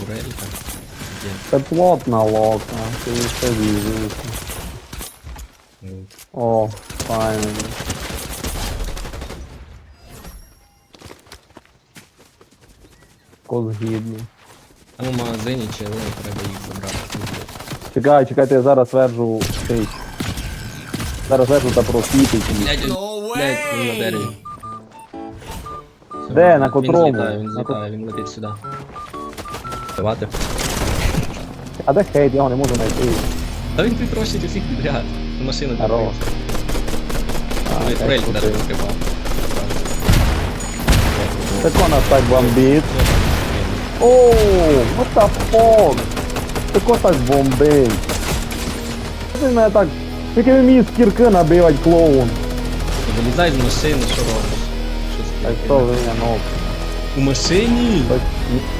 Турелька. Де? Це плотна лока, ти все візуєш. Ну, О, файно. Код гідний. Там у магазині чи ну, треба їх забрати. Чекай, чекайте, я зараз верджу цей. Зараз верджу та просвітить. Блядь, він, на дереві. Все, Де? він- На котрому? Він злітає, він На злітає, він летить сюди. Давати. А де хейт, я його не можу знайти. Та він притрощить усіх підряд. Машину Здорово. А, Ой, як турельку крутий. даже розкривав. Так вона так бомбить. О, what the fuck? Тако так бомбить. Ти мене так. Тільки не вміє з кірки набивати клоун. Вилізай з машини, що робиш? Що Так з що ви мене ну. У машині? так,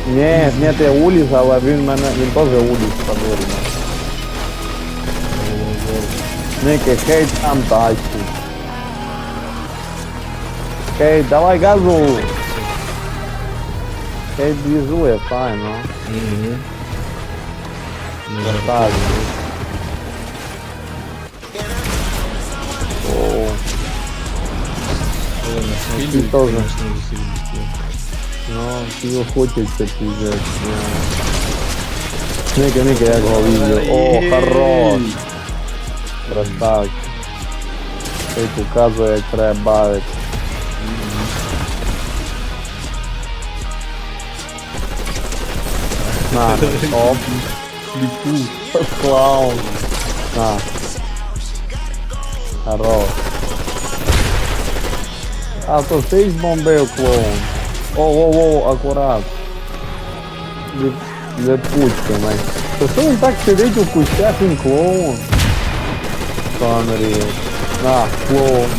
Ні, ні, ти уліз, але він мене, він теж уліз подурно. Ники, хейт там тачку. Хейт, давай газу. Хейт движує, файно. Угу. Так. О, Ти Ти теж. теж. ну, його хочеться піздець. Ники, ники, як го відео. О, хорош. Красавчик. Указує, як треба бавити. На, оп. Клаун. На. Хорош. А то ти ж бомбив клоун. О-о-о, акурат. Від, від пучки, май. То що він так сидить у кущах, він клоун? Камері. На, клоун.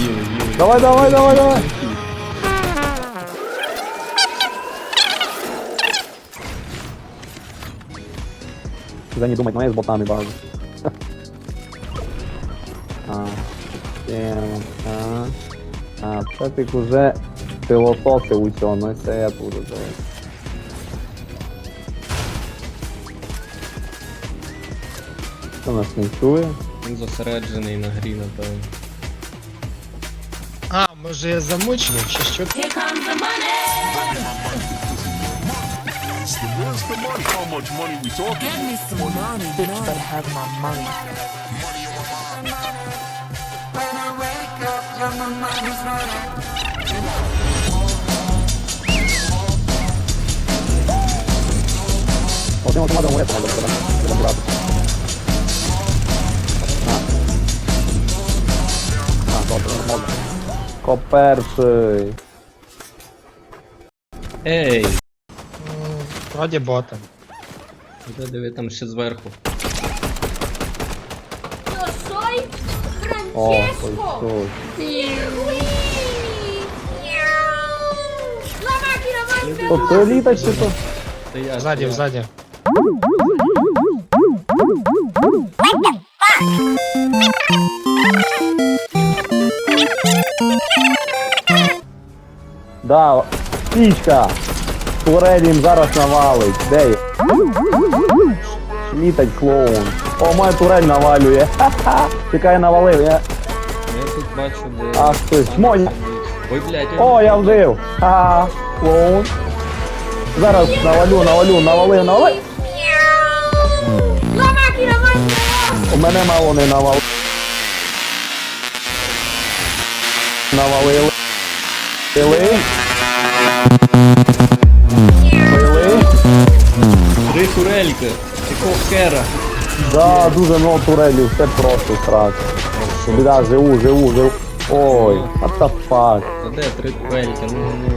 Давай, давай, давай, давай. Вже не думать, ну я з ботами бажу. А, тема, а, а, це ти вже філософів у цьому, ну це я буду давай. Хто нас не чує? Він зосереджений на грі, напевно. А, може я замучений, чи що? Here comes the money. Where's the money? How much money we talking? Give me some money, Bitch better have my money. When I wake up, yeah, my mind is running. Коперший. Ей! М, бота. Де диви там ще зверху. Yo soy О, ой, Francesco. що. Piuí. La máquina más То це літа чи то? Це я. Ззаді, ззаді. Да, птічка. Турель їм зараз навалить. Де? є? Літать клоун. О, моя турель навалює. Ха-ха. Чекай, навалив. Я... Я тут бачу, де. Ах ти ж, Моня. Ой, блядь, О, я вбив. Ха, клоун. Зараз навалю, навалю, навалив, навалив. más У мене мало не навалив. Навалили. Пили. Пили. Три турельки. Якого хера? Да, дуже много турелів, все просто страшно. Біда, живу, живу, живу. Ой, what the fuck. Та де три турельки? Ну, ну.